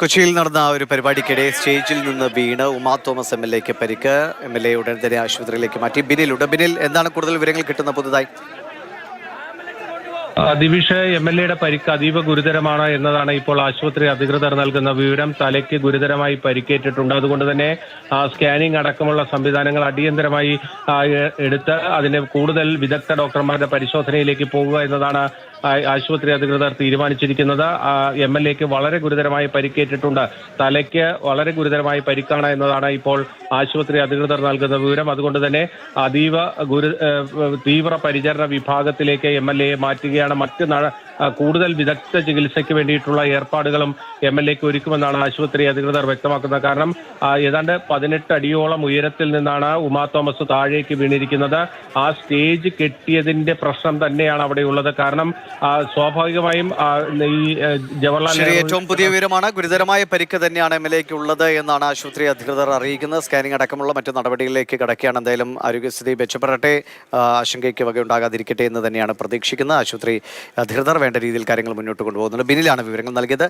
കൊച്ചിയിൽ നടന്ന ഒരു പരിപാടിക്കിടെ സ്റ്റേജിൽ നിന്ന് വീണ് ഉമാ തോമസ് എം എൽ എക്ക് പരിക്ക്. എം എൽ എ ഉടൻ തന്നെ ആശുപത്രിയിലേക്ക് മാറ്റി. ബിനിലുണ്ട് ബിനിൽ എന്താണ് കൂടുതൽ വിവരങ്ങൾ കിട്ടുന്ന പുതുതായി? ദിവിഷ് എം എൽ എയുടെ പരിക്ക് അതീവ ഗുരുതരമാണ് എന്നതാണ് ഇപ്പോൾ ആശുപത്രി അധികൃതർ നൽകുന്ന വിവരം. തലയ്ക്ക് ഗുരുതരമായി പരിക്കേറ്റിട്ടുണ്ട്. അതുകൊണ്ട് തന്നെ സ്കാനിംഗ് അടക്കമുള്ള സംവിധാനങ്ങൾ അടിയന്തരമായി എടുത്ത് അതിന് കൂടുതൽ വിദഗ്ധ ഡോക്ടർമാരുടെ പരിശോധനയിലേക്ക് പോവുക എന്നതാണ് ആശുപത്രി അധികൃതർ തീരുമാനിച്ചിരിക്കുന്നത് എം എൽ എക്ക് വളരെ ഗുരുതരമായി പരിക്കേറ്റിട്ടുണ്ട്. തലയ്ക്ക് വളരെ ഗുരുതരമായി പരിക്കാണ് എന്നതാണ് ഇപ്പോൾ ആശുപത്രി അധികൃതർ നൽകുന്ന വിവരം. അതുകൊണ്ട് തന്നെ അതീവ ഗുരു തീവ്ര പരിചരണ വിഭാഗത്തിലേക്ക് എം എൽ എയെ മാറ്റുകയാണ്. മറ്റ് കൂടുതൽ വിദഗ്ധ ചികിത്സയ്ക്ക് വേണ്ടിയിട്ടുള്ള ഏർപ്പാടുകളും എം എൽ എക്ക് ഒരുക്കുമെന്നാണ് ആശുപത്രി അധികൃതർ വ്യക്തമാക്കുന്നത്. കാരണം ഏതാണ്ട് പതിനെട്ട് അടിയോളം ഉയരത്തിൽ നിന്നാണ് ഉമാ തോമസ് താഴേക്ക് വീണിരിക്കുന്നത്. ആ സ്റ്റേജ് കെട്ടിയതിന്റെ പ്രശ്നം തന്നെയാണ് അവിടെ അവിടെയുള്ളത് കാരണം സ്വാഭാവികമായും ഈ ജവഹർലാൽ ഏറ്റവും പുതിയ വിവരമാണ്. ഗുരുതരമായ പരിക്ക് തന്നെയാണ് എം എൽ എക്ക് ഉള്ളത് എന്നാണ് ആശുപത്രി അധികൃതർ അറിയിക്കുന്നത്. സ്കാനിംഗ് അടക്കമുള്ള മറ്റു നടപടികളിലേക്ക് കടക്കുകയാണ്. എന്തായാലും ആരോഗ്യസ്ഥിതി മെച്ചപ്പെടട്ടെ ആശങ്കയ്ക്ക് വകയുണ്ടാകാതിരിക്കട്ടെ എന്ന് തന്നെയാണ് പ്രതീക്ഷിക്കുന്നത്. ആശുപത്രി അധികൃതർ വേണ്ട രീതിയിൽ കാര്യങ്ങൾ മുന്നോട്ട് കൊണ്ടുപോകുന്നുണ്ട്. ബിനിലാണ് വിവരങ്ങൾ നൽകിയത്.